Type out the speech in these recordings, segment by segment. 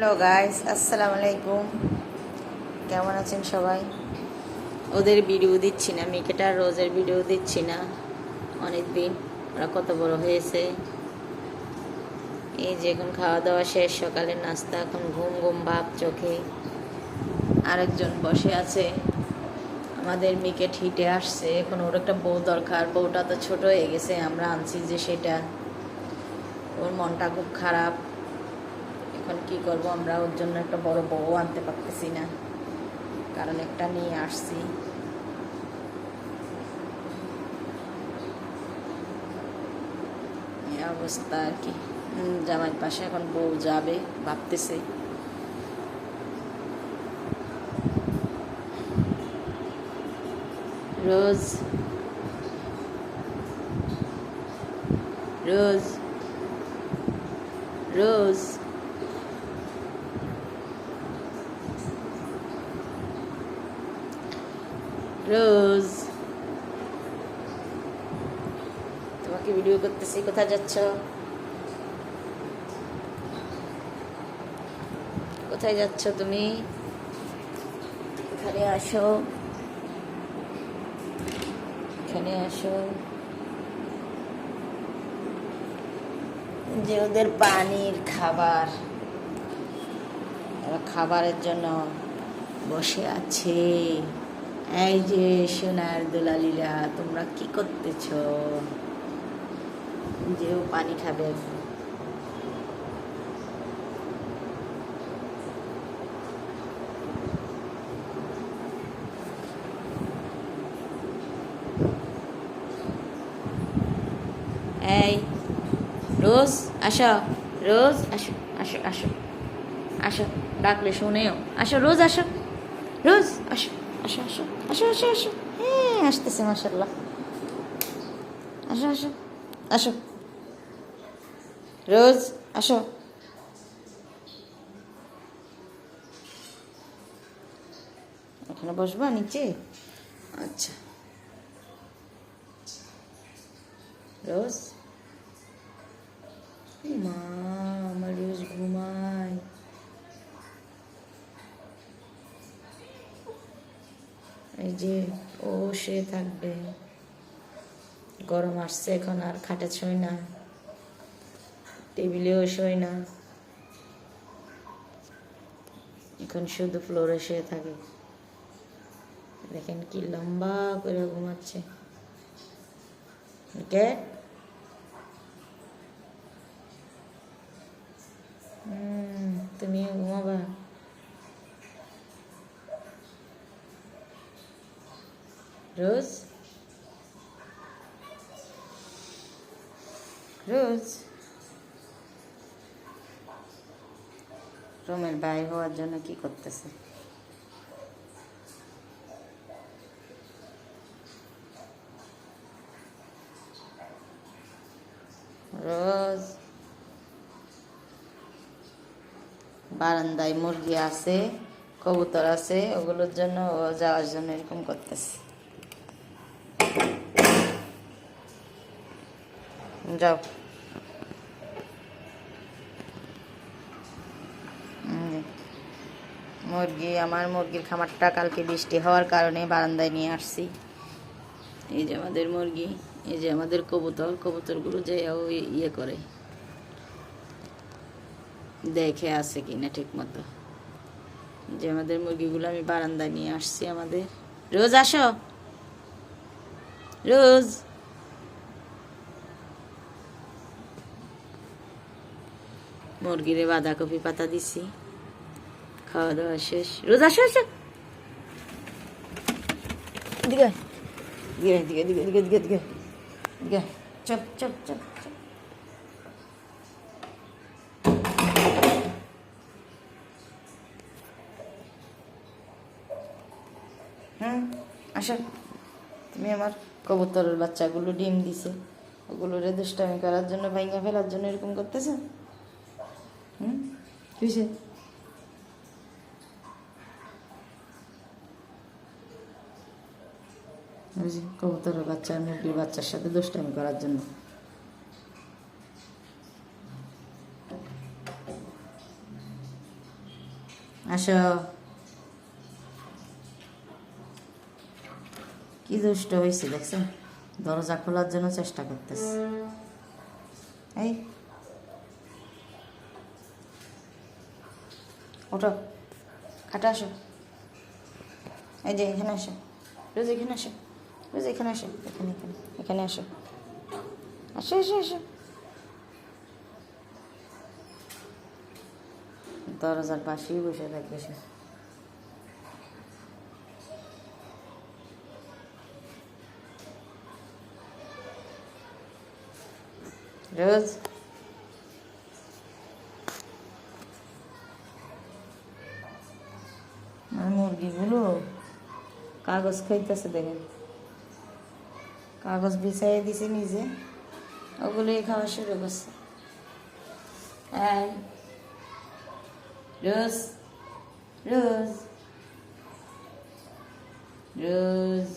Hello guys আসসালামু আলাইকুম কেমন আছেন সবাই? ওদের ভিডিও দিচ্ছি না মিকেটা রোজের ভিডিও দিচ্ছি না। অনেক দিন ওরা কত বড় হয়েছে। এই যে এখন খাওয়া দাওয়া শেষ, সকালের নাস্তা, এখন ঘুম ঘুম ভাব চোখে। আরেকজন বসে আছে। আমাদের মিকেট হিটে আসছে। এখন ওর একটা বউ দরকার। বউটা তো ছোট হয়ে গেছে, আমরা আনছি যে সেটা। ওর মনটা খুব খারাপ। এখন কি করব? আমরা ওর জন্য একটা বড় বউ আনতে পারতেছি না। কারণ একটা নিয়ে আসছি। অবস্থা আর কি। জামাইয়ের পাশে এখন বউ যাবে, ভাবতেছে। রোজ। রোজ। রোজ। রোজ। তোমাকে ভিডিও করতেছি, কোথায় যাচ্ছ? কোথায় যাচ্ছ তুমি? এখানে আসো। এখানে আসো। যে ওদের পানির খাবার খাবারের জন্য বসে আছে। এই যে সোনার দুলালিরা, তোমরা কি করতেছ? যে ও পানি খাবে। এই, রোজ আসো রোজ আসো আসো আসো আসো, ডাকলে শুনেও। আসো, রোজ আসো। আসো আসো আসো। হ্যাঁ আসতেছে মাসাল্লাহ আসো আসো আসো। রোজ, আসো। এখানে বসবা, নিচে? আচ্ছা। রোজ? মা, আমার রোজ ঘুমায়। এই যে ও সে থাকবে। গরম আসছে এখন আর খাটে ছই না। টেবিলেও শোয় না। এখন শুধু ফ্লোরে শুয়ে থাকে। দেখেন কি লম্বা করে ঘুমাচ্ছে। হুম, তুমিও ঘুমাবা। রোজ? রোজ? রুমের বাইরে হওয়ার জন্য কি করতেছে? রোজ? বারান্দায় মুরগি আছে, কবুতর আছে, ওগুলোর জন্য ও যাওয়ার জন্য এরকম করতেছে। যাও। মুরগি, আমার মুরগির খামারটা কালকে বৃষ্টি হওয়ার কারণে বারান্দায় নিয়ে আসছি। এই যে আমাদের মুরগি, এই যে আমাদের কবুতর, কবুতরগুলো যে ইয়ে করে। দেখে আছে কিনা ঠিক মতো যে আমাদের মুরগিগুলো, আমি বারান্দায় নিয়ে আসছি আমাদের। রোজ আসো? রোজ। মুরগিরে বাঁধাকপি পাতা দিছি। খাওয়া দাওয়া শেষ। রোজ আসো আসো। তুমি আমার কবুতরের বাচ্চাগুলো ডিম দিছে। ওগুলো রে দুষ্টামি করার জন্য ভাইঙ্গা ফেলার জন্য এরকম করতেছে? কিসে বাচ্চা, মুরগির বাচ্চার সাথে দুষ্টামি করার জন্য। আসো। কি দুষ্ট হয়েছে দেখছেন দরজা খোলার জন্য চেষ্টা করতেছে। এই ওঠো, খাটা আসো। এই যে এখানে আসো রোজ এখানে আসো রোজ এখানে আসো এখানে এখানে এখানে আসো আসো আসো আসো। দরজার পাশেই বসে থাকবে সে। রোজ কাগজ খাইতেছে দেখেন। কাগজ বিছাই দিছে নিজে, ওগুলোই খাওয়া শুরু করছে। রোজ রোজ রোজ।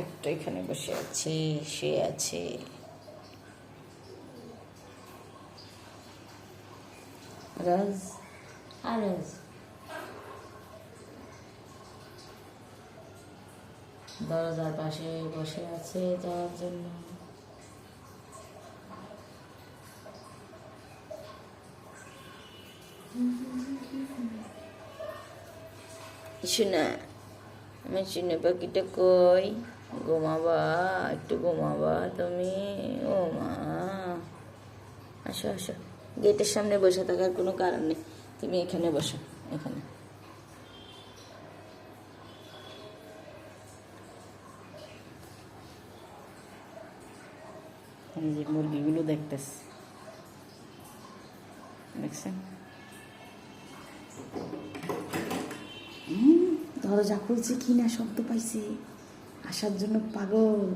একটু এখানে বসে আছে, শুয়ে আছে। রোজ, আর রোজ। দরজার পাশে বসে আছে যাওয়ার জন্য। আমি চিনে পাখিটা কই? ঘুমাবা, একটু ঘুমাবা তুমি? ও মা। আসো আসো। গেটের সামনে বসে থাকার কোনো কারণ নেই। তুমি এখানে বসো, এখানে। এই যে মুরগিগুলো দেখতেছে। দেখছেন? হুম, দরজা খুলছে কি না শব্দ পাইছে। আসার জন্য পাগল।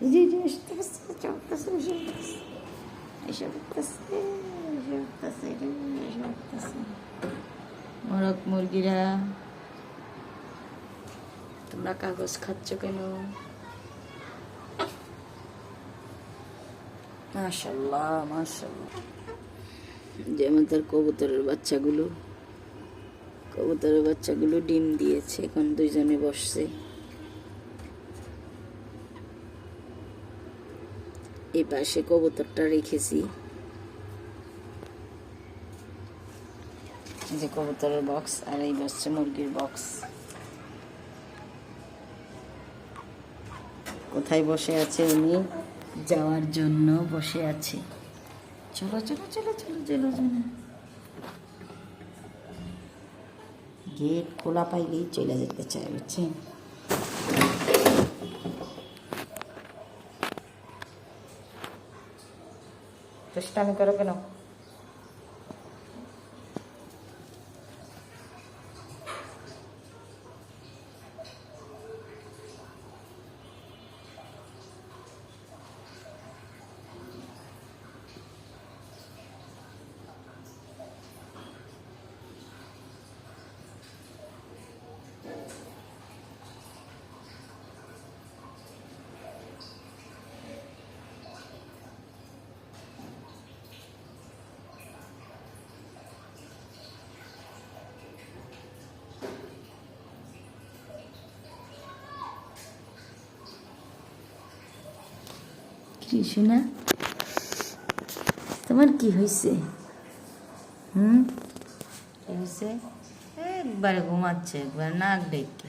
এই যে, যে, আসতে। মোরগ মুরগিরা তোমরা কাগজ খাচ্ছ কেন? যেমন তার কবুতরের বাচ্চাগুলো কবুতরের বাচ্চাগুলো ডিম দিয়েছে, এখন দুইজনে বসছে। এই পাশে কবুতরটা রেখেছি। যে কবুতরের বক্স আর এই বসছে মুরগির বক্স কোথায় বসে আছে উনি? যাওয়ার জন্য বসে আছে। চলো চলো চলো চলো চলো চলো। গেট খোলা পাইলেই চলে যেতে চাই বুঝছেন? আমি করো কেন? কৃষ্ণা তোমার কি হয়েছে? হুম? কি হয়েছে? একবারে ঘুমাচ্ছে একবার নাক ডেকে।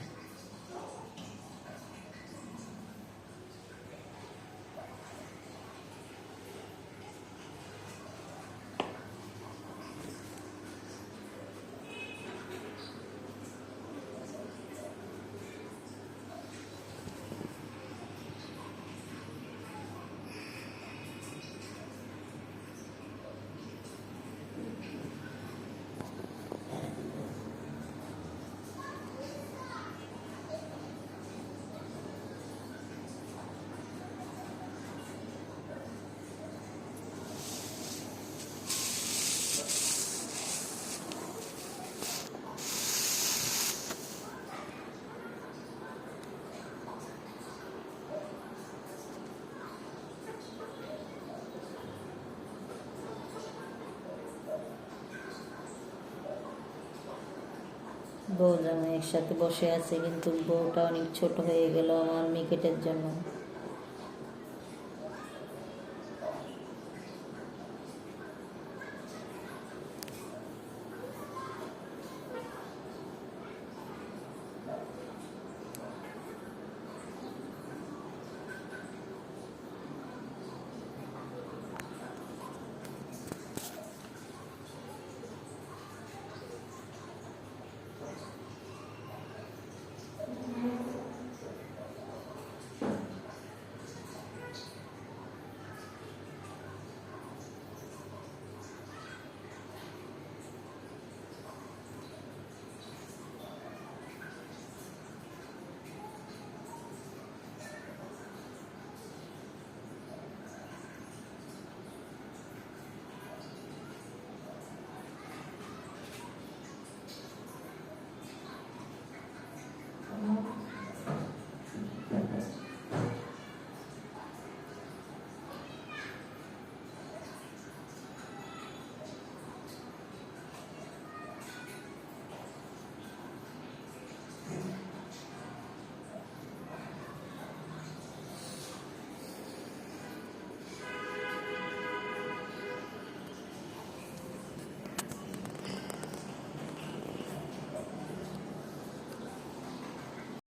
বউ জামাই একসাথে বসে আছে কিন্তু বউটা অনেক ছোট হয়ে গেল আমার মিকেটের জন্য।